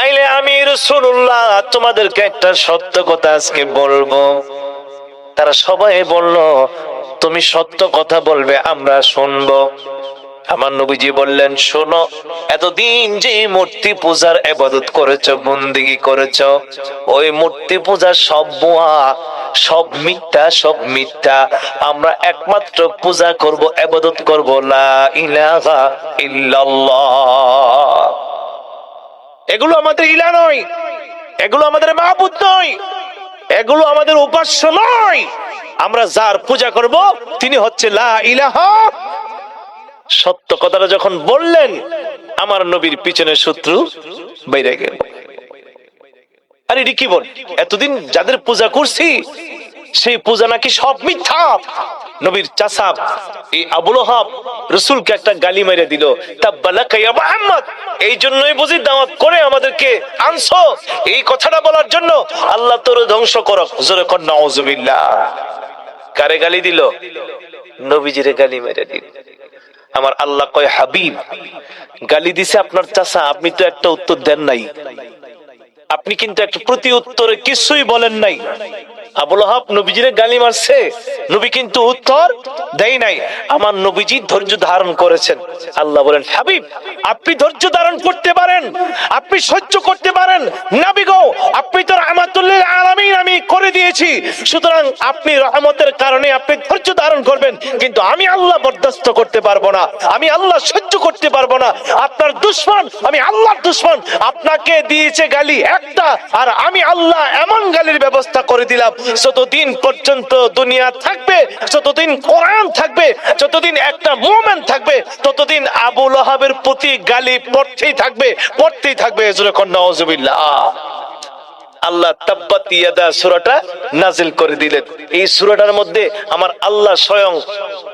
তাইলে আমি রসুল্লাহ তোমাদেরকে একটা সত্য কথা আজকে বলব। তারা সবাই বলল, তুমি সত্য কথা বলবে, আমরা শুনব। আমার নবীজি বললেন, শোনো, এতদিন যে মূর্তি পূজার এবাদত করেছ, বন্দিগি করেছ, ওই মূর্তি পূজার সব বোয়া, সব মিথ্যা সব মিথ্যা। আমরা একমাত্র পূজা করব এবাদত করব, লা ইলাহা ইল্লাল্লাহ। এগুলো আমাদের ইলা নয়, এগুলো আমাদের মাহবুদ নয়, এগুলো আমাদের উপাস্য নয়। আমরা যার পূজা করব, তিনি হচ্ছে লা ইলাহা। সত্য কথাটা যখন বললেন, আমার নবীর পিছনে শত্রু বাইরে গেল। আরে কি বল? এতদিন যাদের পূজা করছি সেই পূজা নাকি সব মিথ্যা? নবীর চাসাব এই আবুল হাব রসুলকে একটা গালি মেরে দিল। তাব্বালাকা ইয়া মুহাম্মদ, এই জন্যই বুঝি দাওয়াত করে আমাদেরকে আনছো। এই কথাটা বলার জন্য আল্লাহ তোর ধ্বংস করক। জোরে কর, নাউজুবিল্লাহ। কারে গালি দিল? নবীজিরে গালি মেরে দিল। আমার আল্লাহ কয়, হাবিব, গালি দিছে আপনার চাচা, আপনি তো একটা উত্তর দেন নাই। আপনি কিন্তু একটা প্রতি উত্তরে কিছুই বলেন নাই। আবুল হাব নবীজিরে গালি মারছে। নবী কিন্তু উত্তর দেয় নাই। আমার নবীজি ধৈর্য ধারণ করেছেন। আল্লাহ বলেন, হাবিব, আপনি ধৈর্য ধারণ করতে পারেন, আপনি সহ্য করতে পারেন। নাবি গো, আপনি তো রহমাতুল্লিল আলামিন আমি করে দিয়েছি। সুতরাং আপনি রহমতের কারণে আপনি ধৈর্য ধারণ করবেন, কিন্তু আমি আল্লাহ বরদাস্ত করতে পারব না। আমি আল্লাহ সহ্য করতে পারব না। আপনার দুশ্মন, আমি আল্লাহর দুশ্মন। আপনাকে দিয়েছে গালি একটা, আর আমি আল্লাহ এমন গালির ব্যবস্থা করে দিলাম। যতদিন পর্যন্ত দুনিয়া থাকবে, যতদিন কোরআন থাকবে, যতদিন একটা মুভমেন্ট থাকবে, ততদিন আবু লহাবের প্রতি গালি পড়তেই থাকবে পড়তেই থাকবে জোরে কন্যা নওয়াজুবিল্লাহ আল্লাহ তাব্বাত ইয়াদা সূরাটা নাজিল করে দিলেন। এই সূরাটার মধ্যে আমার আল্লাহ স্বয়ং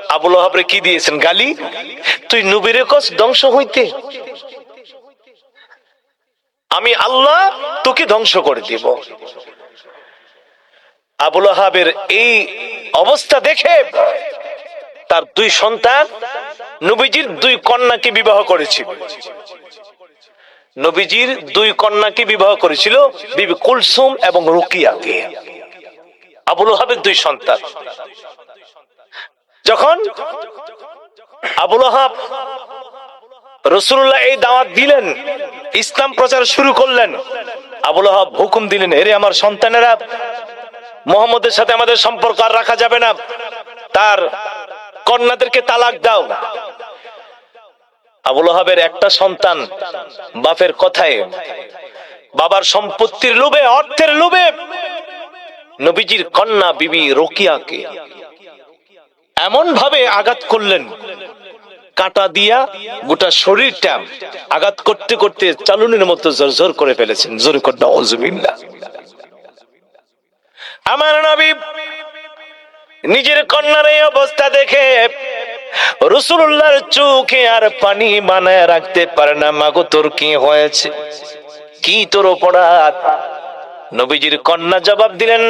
আবু লহাবরে কি দিয়েছেন? গালি? তুই নবীরে কস ধ্বংস হইতে। আমি আল্লাহ তোকে ধ্বংস করে দিব। আবুল আহাবের এই অবস্থা দেখে তার দুই সন্তান নবীজির দুই কন্যাকে বিবাহ করেছিল। নবীজির দুই কন্যাকে বিবাহ করেছিল বিবি কুলসুম এবং রুকিয়াকে। আবুল আহাবের দুই সন্তান। যখন আবুল আহাব রসুল্লাহ এই দাওয়াত দিলেন, ইসলাম প্রচার শুরু করলেন, আবুল আহাব হুকুম দিলেন, এরে আমার সন্তানেরা মোহাম্মদের সাথে আমাদের সম্পর্ক আর রাখা যাবে না। তার কন্যাদেরকে তালাক দাও। আবুল আহাবের একটা সন্তান বাপের কথায়, বাবার সম্পত্তির লোভে, অর্থের লোভে নবীজির কন্যা বিবি রোকিয়াকে এমন ভাবে আঘাত করলেন, কাটা দিয়া গোটা শরীরটা আঘাত করতে করতে চালুনের মতো জোর করে ফেলেছেন। জোর কন্যা অজুবিল্লা আমার নবী নিজের কন্যার এই অবস্থা দেখে রসুল্লাহর চোখে আর পানি বানায় রাখতে পারে না। মাগো, তোর কি হয়েছে? কি তোর অপরাধ? নবীজির কন্যা জবাব দিলেন,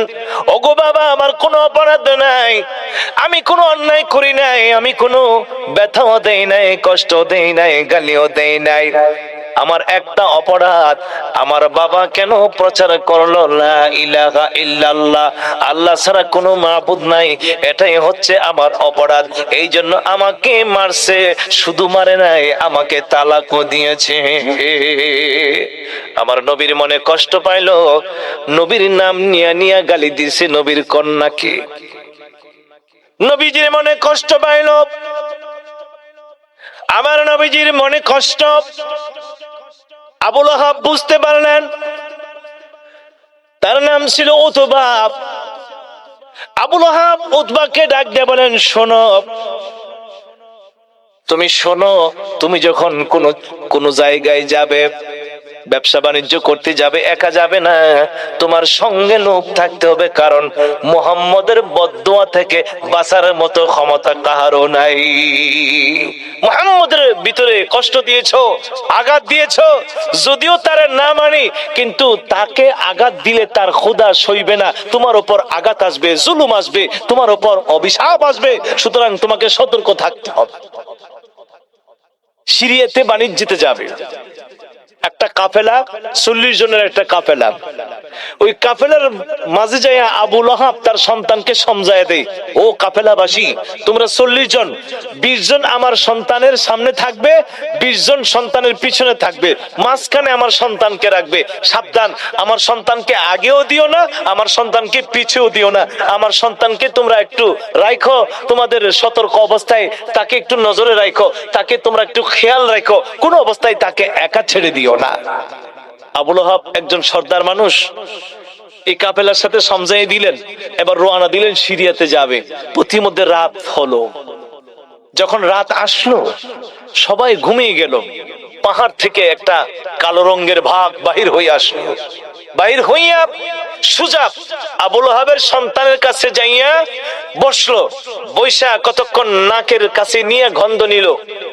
ওগো বাবা, আমার কোনো অপরাধ নাই। আমি কোনো অন্যায় করি নাই, আমি কোনো ব্যথাও দেই নাই কষ্ট দেই নাই, গালিও দেই নাই। আমার একটা অপরাধ। আমার বাবা কেন প্রচার করল? ইলাহা ইল্লাল্লাহ। আল্লাহ ছাড়া কোনো মাবুদ নাই। এটাই হচ্ছে আমার অপরাধ। এই জন্য আমাকে মারছে। শুধু মারে নাই, আমাকে তালাকও দিয়েছে। আমার নবীর মনে কষ্ট পাইল। নবীর নাম নিয়া নিয়া গালি দিছে নবীর কন্যাকে। নবীজির মনে কষ্ট পাইল। আমার নবীজির মনে কষ্ট। আবুল আহাব বুঝতে পারলেন। তার নাম ছিল উতবা। আবুল আহাব উতবাকে ডাক দিয়ে বলেন, শোনো, তুমি শোনো, তুমি যখন কোন কোন জায়গায় যাবে ব্যবসা বাণিজ্য করতে যাবে, একা যাবে না। তোমার সঙ্গে লোক থাকতে হবে, কারণ মোহাম্মদের বদোয়া থেকে বাঁচার মতো ক্ষমতা কাহারও নাই। মোহাম্মদের ভিতরে কষ্ট দিয়েছ, আঘাত দিয়েছ, যদিও তার না মানি, কিন্তু তাকে আঘাত দিলে তার ক্ষুদা সইবে না। তোমার উপর আঘাত আসবে, জুলুম আসবে, তোমার উপর অভিশাপ আসবে। সুতরাং তোমাকে সতর্ক থাকতে হবে। সিরিয়াতে বাণিজ্যতে যাবে। একটা কাফেলা, চল্লিশ জনের একটা কাফেলা। ওই কাফেলার মাঝে যাই আবু লহাব তার সন্তানকে সমঝায় দেয়, ও কাফেলাবাসী, তোমরা চল্লিশ জন, বিশ জন আমার সন্তানের সামনে থাকবে, বিশ জন সন্তানের পিছনে থাকবে, মাঝখানে আমার সন্তানকে রাখবে, সাবধান, আমার সন্তানকে আগেও দিও না, আমার সন্তানকে পিছেও দিও না, আমার সন্তানকে তোমরা একটু রাখো তোমাদের সতর্ক অবস্থায় তাকে একটু নজরে রাখো তাকে তোমরা একটু খেয়াল রাখো কোন অবস্থায় তাকে একা ছেড়ে দিও না। আবুল হাব একজন সর্দার মানুষ। এই কাপেলার সাথে সমঝাই দিলেন, এবার রোয়ানা দিলেন, সিরিয়াতে যাবে। প্রতিমধ্যে রাত হলো। যখন রাত আসলো, সবাই ঘুমিয়ে গেল। পাহাড় থেকে একটা কালো রঙের ভাগ বাহির হয়ে আসলো। বাহির হইয়া সুজা আবুল হাবের সন্তানের কাছে যাইয়া বসল। বৈশা কতক্ষণ নাকের কাছে নিয়ে গন্ধ নিল।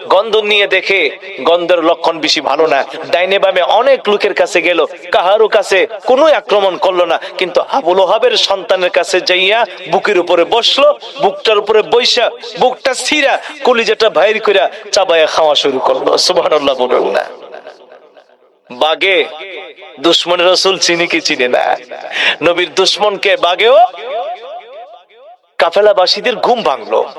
গন্ধ নিয়ে দেখে গন্ধের লক্ষণ বেশি ভালো না। ডাইনে বামে অনেক লোকের কাছে গেল। কাহারও কাছে কোনো আক্রমণ করল না। কিন্তু আবুল হাবের সন্তানের কাছে যাইয়া বুকের উপরে বসল। বুকটার উপরে বৈশা, বুকটা ছিঁড়া, কলিজাটা বাইর কইরা চাবাইয়া খাওয়া শুরু করল। সুবহানাল্লাহ বলুন না। বাগে? দুশ্মনের রসুল চিনি কি চিনে না? নবীর দুশ্মনকে বাগেও? কাফেলাবাসীদের ঘুম ভাঙলো।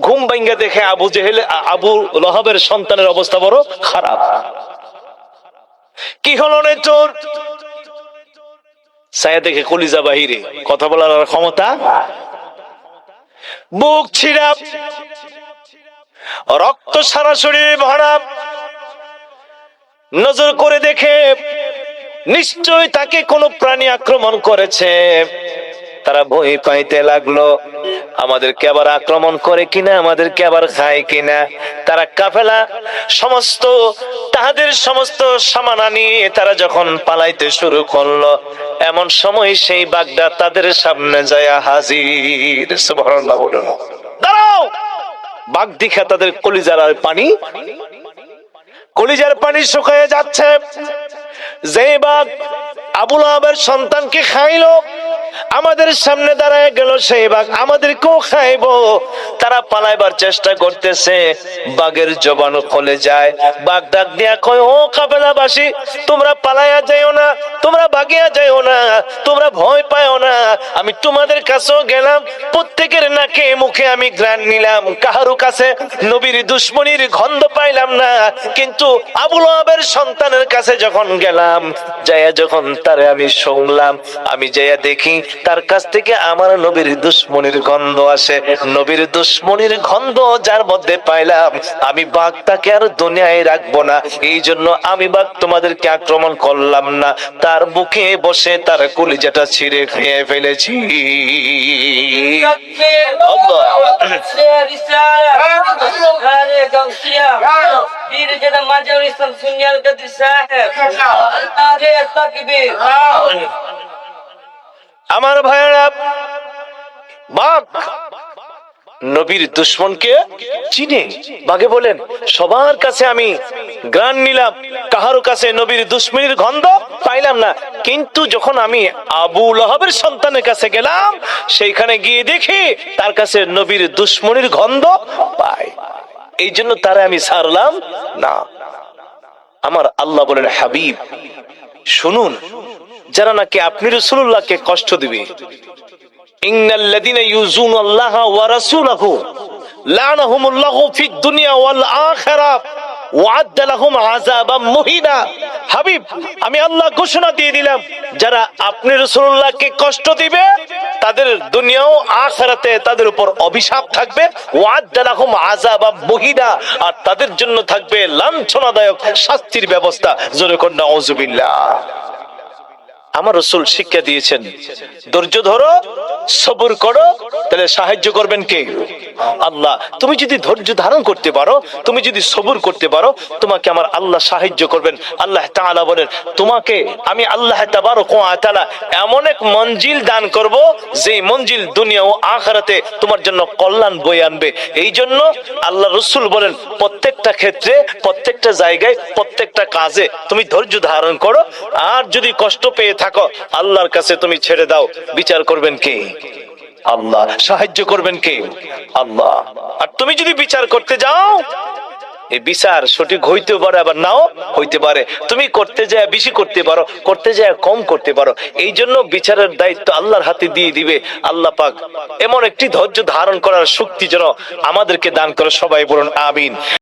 ঘুম ভাঙ্গা দেখে আবু জেহেল, আবু লহাবের সন্তানের অবস্থা বড় খারাপ। কি হলো রে তোর সায়া দেখে কলিজা বাহিরে। কথা বলার ক্ষমতা? বুক ছিড়া রক্ত সারা শরীরে ভরা নজর করে দেখে নিশ্চয় তাকে কোনো প্রাণী আক্রমণ করেছে। তারা ভয় পাইতে লাগল, আমাদেরকে আবার আক্রমণ করে কিনা, আমাদেরকে আবার খায় কিনা। তারা কাফেলা, সমস্ত, তাহাদের সমস্ত সামানা নিয়ে তারা যখন পালাইতে শুরু করল, এমন সময় সেই বাগদা তাদের সামনে যায় হাজির। দাঁড়াও! বাঘ দিখা তাদের কলিজার পানি কলিজার পানি শুকিয়ে যাচ্ছে। যেই বাঘ আবুল আবের সন্তানকে খাইলো আমাদের সামনে দাঁড়ায় গেল সেই বাঘ। আমাদেরকেও খাইবো? তারা পালাইবার চেষ্টা করতেছে। বাঘের জবানু খোলে যায়। বাঘ ডাক দিয়া কয়, ও কাবেলাবাসী তোমরা পালাইয়া যাইও না, তোমরা বাগিয়া যাইও না, তোমরা ভয় পাইও না। আমি তোমাদের কাছেও গেলাম, প্রত্যেকের নাকে মুখে আমি গ্রান নিলাম। কাহারু কাছে নবীর দুশ্মনির গন্ধ পাইলাম না, কিন্তু আবুল আবের সন্তানের কাছে যখন গেলাম, যাইয়া যখন তারে আমি শুনলাম, আমি যাইয়া দেখি তার কাছ থেকে আমার নবীর দুশ্মনির গন্ধ আসে। নবীর দুশ্মনির গন্ধ যার মধ্যে পাইলাম, আমি বাঘ তাকে আর দুনিয়ায় রাখব না। এই জন্য আমি বাঘ তোমাদেরকে আক্রমণ করলাম না। তার বুকে বসে তার কলিজাটা ছিঁড়ে খেয়ে ফেলেছি। আমার ভাইয়েরা, বাঘ নবীর দুশ্মনকে চিনে। বাঘে বলেন সবার কাছে আমি গ্রান নিলাম, কাহারো কাছে নবীর দুশ্মনির গন্ধ পাইলাম না। কিন্তু যখন আমি আবু লহাবের সন্তানের কাছে গেলাম, সেইখানে গিয়ে দেখি তার কাছে নবীর দুশ্মনির গন্ধ পাই। এই জন্য তারা আমি ছাড়লাম না। আমার আল্লাহ বলেন, হাবিব, শুনুন। যারা নাকি আপনি রসুল্লাহকে কষ্ট দিবে। যারা আপনি রাসূলুল্লাহকে কষ্ট দিবে, তাদের দুনিয়াও আখিরাতে তাদের উপর অভিশাপ থাকবে, ওয়া'আদ্দা লাহুম আযাবাম মুহিনা। আর তাদের জন্য থাকবে লাঞ্ছনাদায়ক শাস্তির ব্যবস্থা। জোরে আমার রসুল শিক্ষা দিয়েছেন। ধৈর্য ধরো, সবর করো, তাহলে সাহায্য করবেন কে? আল্লাহ। তুমি যদি ধৈর্য ধারণ করতে পারো, তুমি যদি সবর করতে পারো, তোমাকে আমার আল্লাহ সাহায্য করবেন। আল্লাহ তাআলা বলেন, তোমাকে আমি আল্লাহ তাআলা এমন এক মঞ্জিল দান করব যে মঞ্জিল দুনিয়া ও আখিরাতে তোমার জন্য কল্যাণ বয়ে আনবে। এই জন্য আল্লাহ রসুল বলেন, প্রত্যেকটা ক্ষেত্রে, প্রত্যেকটা জায়গায়, প্রত্যেকটা কাজে তুমি ধৈর্য ধারণ করো। আর যদি কষ্ট পেয়ে থাকো, আল্লাহর কাছে তুমি ছেড়ে দাও। বিচার করবেন কে? আল্লাহ। সাহায্য করবেন কে? আল্লাহ। আর তুমি যদি বিচার করতে যাও, এই বিচার সঠিক হইতে পারে, আবার নাও হইতে পারে। তুমি করতে যায় বেশি করতে পারো, করতে যায় কম করতে পারো। এই জন্য বিচারের দায়িত্ব আল্লাহর হাতে দিয়ে দিবে। আল্লাহ পাক এমন একটি ধৈর্য ধারণ করার শক্তি যেন আমাদেরকে দান করে, সবাই বলুন, আমিন।